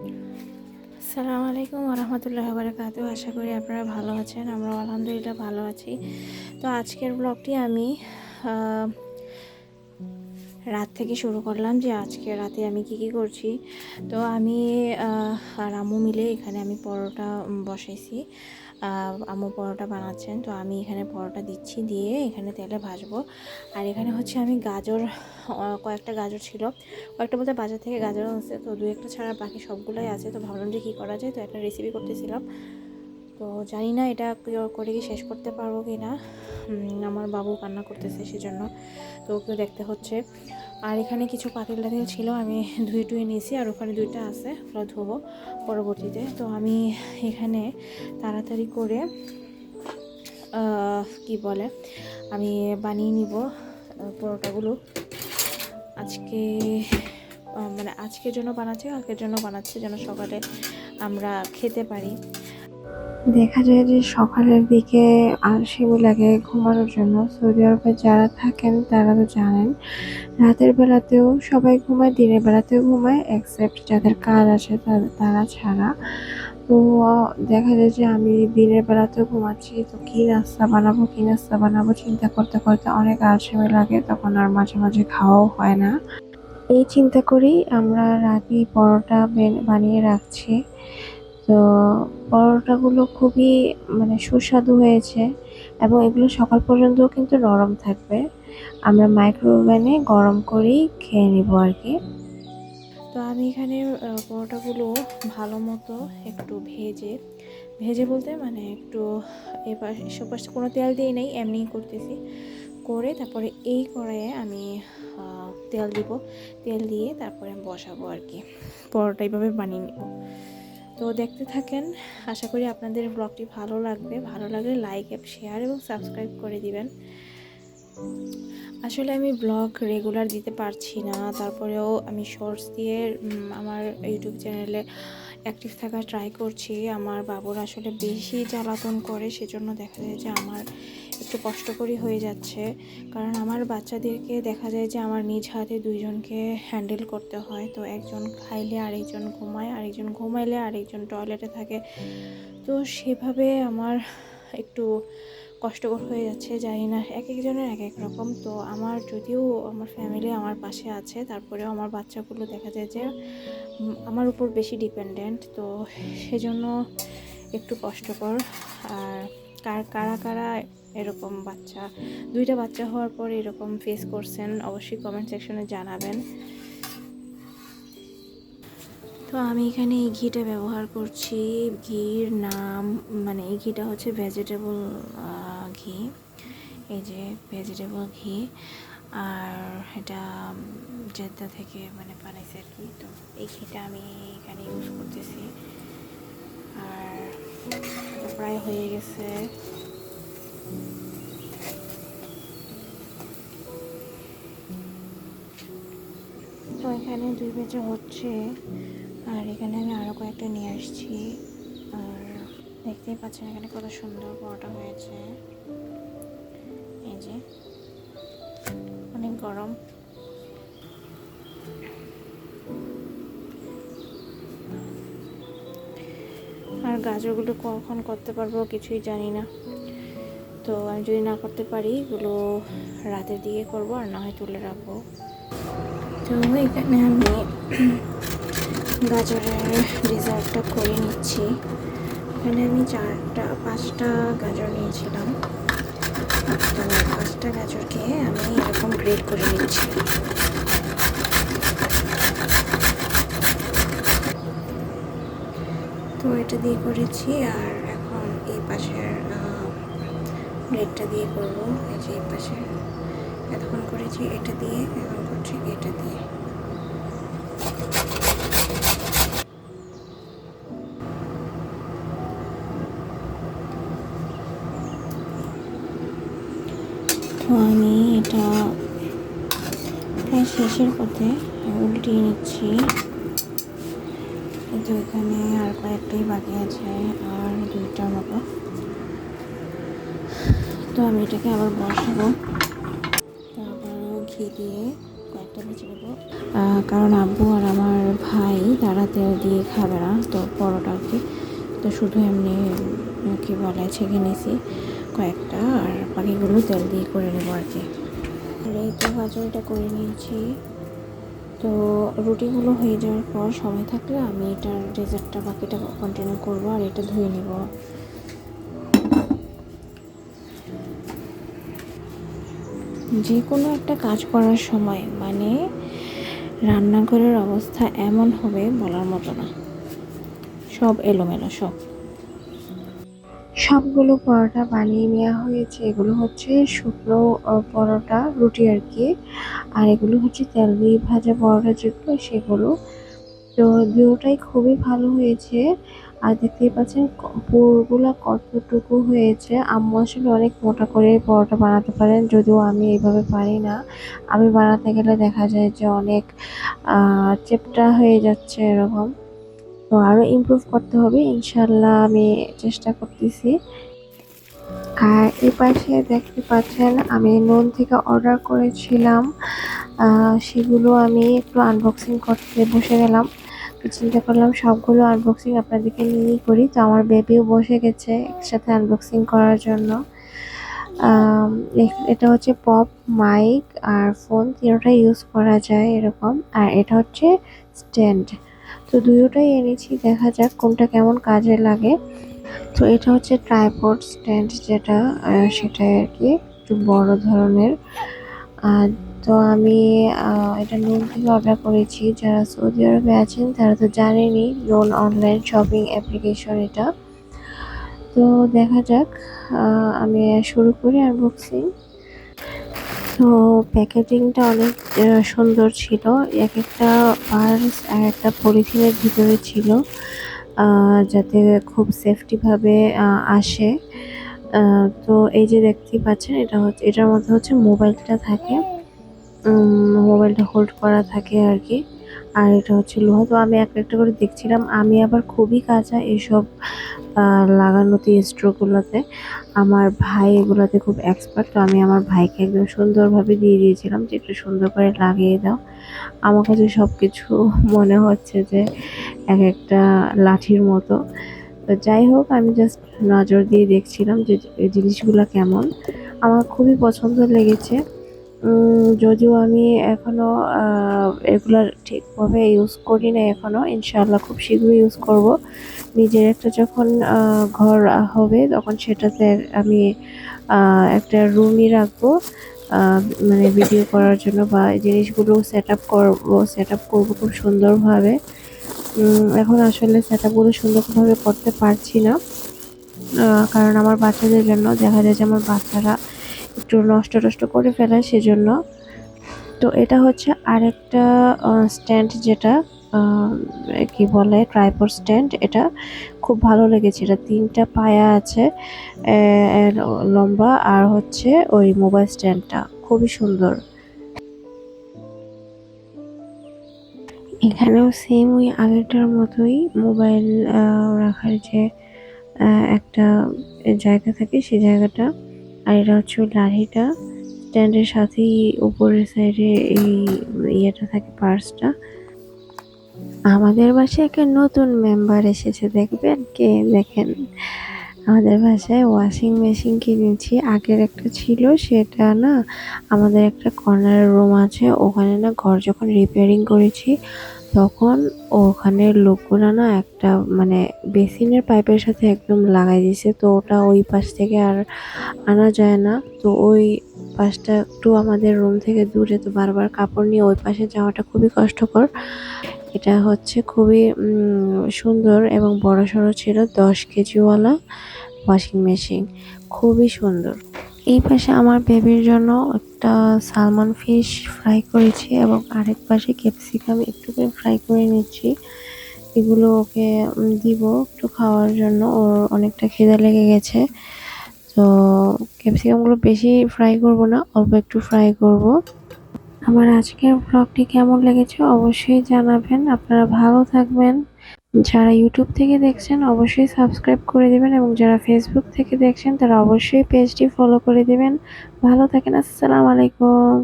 আসসালামু আলাইকুম রহমতুল্লাহ বারকাত আশা করি আপনারা ভালো আছেন আমরা আলহামদুলিল্লাহ ভালো আছি। তো আজকের ব্লগটি আমি রাত থেকে শুরু করলাম যে আজকে রাতে আমি কি কি করছি। তো আমি আর আম্মু মিলে এখানে আমি পরোটা বসাইছি। আম্মু পরোটা বানাচ্ছেন, তো আমি এখানে পরোটা দিচ্ছি, দিয়ে এখানে তেলে ভাজবো। আর এখানে হচ্ছে আমি গাজর কয়েকটা গাজর ছিল। কয়েকটা বলতে বাজার থেকে গাজর আছে তো দু একটা ছাড়া বাকি সবগুলোই আছে। তো ভাবলাম যে কী করা যায়, তো একটা রেসিপি করতেছিলাম। তো জানি না এটা করে কি শেষ করতে পারব কি না। আমার বাবু কান্না করতেছে সেজন্য। তো ওকেও দেখতে হচ্ছে। আর এখানে কিছু পাতিল টাতিল ছিল, আমি ধুয়ে টুয়ে নিয়েছি আর ওখানে দুইটা আছে, ওগুলো ধোবো পরবর্তীতে। তো আমি এখানে তাড়াতাড়ি করে কি বলে, আমি বানিয়ে নিব পরোটাগুলো। আজকে মানে আজকের জন্য বানাচ্ছি, কালকের জন্য বানাচ্ছি, যেন সকালে আমরা খেতে পারি। দেখা যায় যে সকালের দিকে আলসেমি লাগে ঘুমানোর জন্য। সৌদি আরবে যারা থাকেন, তারা তো জানেন, রাতের বেলাতেও সবাই ঘুমায়, দিনের বেলাতেও ঘুমায় এক্সেপ্ট যাদের কাজ আছে তারা ছাড়া। তো, দেখা যায় যে আমি দিনের বেলাতেও ঘুমাচ্ছি, তো কী নাস্তা বানাবো, কী নাস্তা বানাবো চিন্তা করতে করতে অনেক আলসেমি লাগে, তখন আর মাঝে মাঝে খাওয়াও হয় না। এই চিন্তা করেই আমরা রাতে পরোটা বানিয়ে রাখছি। তো পরোটাগুলো খুবই মানে সুস্বাদু হয়েছে এবং এগুলো সকাল পর্যন্ত কিন্তু নরম থাকবে। আমরা মাইক্রোওভেনে গরম করেই খেয়ে নিব আর কি। তো আমি এখানে পরোটাগুলো ভালো মতো একটু ভেজে ভেজে বলতে মানে একটু এবার এসব পাশে কোনো তেল দিয়ে নেই, এমনিই করতেছি। করে তারপরে এই কড়াইয়ে আমি তেল দিব। তেল দিয়ে তারপরে বসাবো আর কি। পরোটা এইভাবে বানিয়ে নেব। তো দেখতে থাকেন। আশা করি আপনাদের ব্লগটি ভালো লাগবে। ভালো লাগলে লাইক অ্যাপ শেয়ার এবং সাবস্ক্রাইব করে দিবেন। আসলে আমি ব্লগ রেগুলার দিতে পারছি না। তারপরেও আমি শর্টস দিয়ে আমার ইউটিউব চ্যানেলে অ্যাক্টিভ থাকা ট্রাই করছি। আমার বাবুর আসলে বেশি জ্বালাতন করে, সেজন্য দেখা যায় যে আমার একটু কষ্টকরই হয়ে যাচ্ছে। কারণ আমার বাচ্চাদেরকে দেখা যায় যে আমার নিজ হাতে দুইজনকে হ্যান্ডেল করতে হয়। তো একজন খাইলে আরেকজন ঘুমায়, আরেকজন ঘুমাইলে আরেকজন টয়লেটে থাকে। তো সেভাবে আমার একটু কষ্টকর হয়ে যাচ্ছে, জানি না, এক একজনের এক এক রকম। তো আমার যদিও আমার ফ্যামিলি আমার পাশে আছে, তারপরেও আমার বাচ্চাগুলো দেখা যায় যে আমার উপর বেশি ডিপেন্ডেন্ট তো সেজন্য একটু কষ্টকর। আর কার, কারা কারা এরকম বাচ্চা, দুইটা বাচ্চা হওয়ার পর এরকম ফেস করছেন, অবশ্যই কমেন্ট সেকশনে জানাবেন। তো আমি এখানে এই ঘিটা ব্যবহার করছি। ঘির নাম মানে এই ঘিটা হচ্ছে ভেজিটেবল ঘি। এই যে ভেজিটেবল ঘি। আর এটা জেদ্দা থেকে মানে বানাইছে আর কি। তো এই ঘিটা আমি এখানে ইউজ করতেছি। আর প্রায় হয়ে গেছে। তো এখানে দুই বেজে হচ্ছে, আর এখানে আমি আরও কয়েকটা নিয়ে আসছি। আর দেখতেই পাচ্ছেন এখানে কত সুন্দর পরোটা হয়েছে। এই যে, অনেক গরম। গাজরগুলো কখন করতে পারব কিছুই জানি না। তো আমি যদি না করতে পারি, এগুলো রাতের দিকে করব আর না হয় তুলে রাখব। তো এখানে আমি গাজরের ডিজার্টটা করে নিচ্ছি। এখানে আমি চারটা, পাঁচটা গাজর নিয়েছিলাম। তো পাঁচটা গাজরকে আমি এরকম গ্রেড করে নিচ্ছি। তো এটা দিয়ে করেছি আর এখন এই পাশের ব্রেডটা দিয়ে করব। এই যে এই পাশে এতক্ষণ করেছি, এটা দিয়ে, এখন করছি এটা দিয়ে। তো আমি এটা প্রায় শেষের পথে উল্টিয়ে নিচ্ছি। কিন্তু এখানে আর কয়েকটাই বাকি আছে আর দুইটার মতো। তো আমি এটাকে আবার বসাবো। তারপরও ঘি দিয়ে কয়েকটা ভেজে নেব। কারণ আব্বু আর আমার ভাই, তারা তেল দিয়ে খাবে না, তো পরোটা আর কি। তো শুধু এমনি কি বলে, ছেঁকে নিয়েছি কয়েকটা আর বাকিগুলো তেল দিয়ে করে নেব আর কি। আর এই তো ভাজনটা করে নিয়েছি। তো রুটিগুলো হয়ে যাওয়ার পর সময় থাকলে আমি এটার ডেজার্টটা বাকিটা কন্টিনিউ করব আর এটা ধুয়ে নেব। যে কোনো একটা কাজ করার সময় মানে রান্নাঘরের অবস্থা এমন হবে বলার মতো না। সব এলোমেলো, সব। সবগুলো পরোটা বানিয়ে নেওয়া হয়েছে। এগুলো হচ্ছে শুকনো পরোটা, রুটি আর কি। আর এগুলো হচ্ছে তেল দিয়ে ভাজা পরোটা যেগুলো সেগুলো। তো দুটোটাই খুবই ভালো হয়েছে। আর দেখতেই পাচ্ছেন পুরগুলা কতটুকু হয়েছে। আম্মু আসলে অনেক মোটা করে পরোটা বানাতে পারেন, যদিও আমি এইভাবে পারি না। আমি বানাতে গেলে দেখা যায় যে অনেক চেপটা হয়ে যাচ্ছে এরকম। তো আরও ইমপ্রুভ করতে হবে ইনশাল্লাহ আমি চেষ্টা করতেছি। আর এই পাশে দেখতে পাচ্ছেন, আমি নুন থেকে অর্ডার করেছিলাম সেগুলো আমি একটু আনবক্সিং করতে বসে গেলাম। তো চিন্তা করলাম সবগুলো আনবক্সিং আপনাদেরকে নিয়েই করি। তো আমার বেবিও বসে গেছে একসাথে আনবক্সিং করার জন্য। এটা হচ্ছে পপ মাইক আর ফোন তিনোটাই ইউজ করা যায় এরকম। আর এটা হচ্ছে স্ট্যান্ড তো দুটোটাই এনেছি, দেখা যাক কোনটা কেমন কাজে লাগে। তো এটা হচ্ছে ট্রাইপড স্ট্যান্ড যেটা সেটাই আর কি, একটু বড় ধরনের। আর তো আমি এটা নুন থেকে অর্ডার করেছি। যারা সৌদি আরবে আছেন, তারা তো জানেনই লোন অনলাইন শপিং অ্যাপ্লিকেশন এটা। তো দেখা যাক আমি শুরু করি আনবক্সিং তো প্যাকেজিংটা অনেক সুন্দর ছিল। এক একটা পার্স এক একটা পলিথিনের ভিতরে ছিল যাতে খুব সেফটিভাবে আসে। তো এই যে দেখতেই পাচ্ছেন, এটা হচ্ছে এটার মধ্যে হচ্ছে মোবাইলটা থাকে। মোবাইলটা হোল্ড করা থাকে আর কি। আর এটা হচ্ছে লোহা। তো আমি একটা একটা করে দেখছিলাম। আমি আবার খুবই কাঁচা। এসব লাগানোতে স্ট্রোকগুলোতে আমার ভাই এগুলোতে খুব এক্সপার্ট তো আমি আমার ভাইকে একদম সুন্দরভাবে দিয়ে দিয়েছিলাম যে একটু সুন্দর করে লাগিয়ে দাও। আমার কাছে সব কিছু মনে হচ্ছে যে এক একটা লাঠির মতো। তো যাই হোক, আমি জাস্ট নজর দিয়ে দেখছিলাম যে জিনিসগুলো কেমন। আমার খুবই পছন্দ লেগেছে। যদিও আমি এখনও আহ, এগুলা ঠিকভাবে ইউজ করি না এখনও ইনশাল্লাহ খুব শীঘ্রই ইউজ করব। নিজের একটা যখন ঘর হবে তখন সেটাতে আমি একটা রুমই রাখব মানে ভিডিও করার জন্য বা জিনিসগুলো সেট আপ করব সেট আপ করব খুব সুন্দরভাবে। এখন আসলে সেট আপগুলো সুন্দরভাবে করতে পারছি না কারণ আমার বাচ্চাদের জন্য দেখা যায় যে আমার বাচ্চারা একটু নষ্ট টষ্ট করে ফেলে সেজন্য। তো এটা হচ্ছে আরেকটা স্ট্যান্ড যেটা কি বলে ট্রাইপড স্ট্যান্ড এটা খুব ভালো লেগেছে। এটা তিনটা পায়া আছে লম্বা। আর হচ্ছে ওই মোবাইল স্ট্যান্ডটা খুবই সুন্দর। এখানেও সেম ওই আগেরটার মতোই মোবাইল রাখার যে একটা জায়গা থাকে সেই জায়গাটা আর এটা হচ্ছে লাঠিটা স্ট্যান্ডের সাথেই উপরের সাইডে এই ইয়েটা থাকে পার্সটা। আমাদের বাসায় একটা নতুন মেম্বার এসেছে, দেখবেন? কে? দেখেন। আমাদের বাসায় ওয়াশিং মেশিন কিনেছি। আগের একটা ছিল, সেটা না আমাদের একটা কর্নার রুম আছে। ওখানে না ঘর যখন রিপেয়ারিং করেছি তখন ওখানে লোকগুলো না একটা মানে বেসিনের পাইপের সাথে একদম লাগাই দিয়েছে। তো ওটা ওই পাশ থেকে আর আনা যায় না। তো ওই পাশটা একটু আমাদের রুম থেকে দূরে, তো বারবার কাপড় নিয়ে ওই পাশে যাওয়াটা খুবই কষ্টকর। এটা হচ্ছে খুবই সুন্দর এবং বড় সড়ো ছিল দশ কেজিওয়ালা ওয়াশিং মেশিন। খুবই সুন্দর। এই পাশে আমার বেবির জন্য একটা সালমন ফিশ ফ্রাই করেছি এবং আরেক পাশে ক্যাপসিকাম একটু করে ফ্রাই করে নিচ্ছি। এগুলো ওকে দিব একটু খাওয়ার জন্য। ওর অনেকটা খিদে লেগে গেছে। তো ক্যাপসিকামগুলো বেশি ফ্রাই করব না, অল্প একটু ফ্রাই করব। আমার আজকের ব্লগটি কেমন লেগেছে অবশ্যই জানাবেন। আপনারা ভালো থাকবেন। যারা ইউটিউব থেকে দেখছেন, অবশ্যই সাবস্ক্রাইব করে দেবেন এবং যারা ফেসবুক থেকে দেখছেন, তারা অবশ্যই পেজটি ফলো করে দেবেন। ভালো থাকেন, আসসালামু আলাইকুম।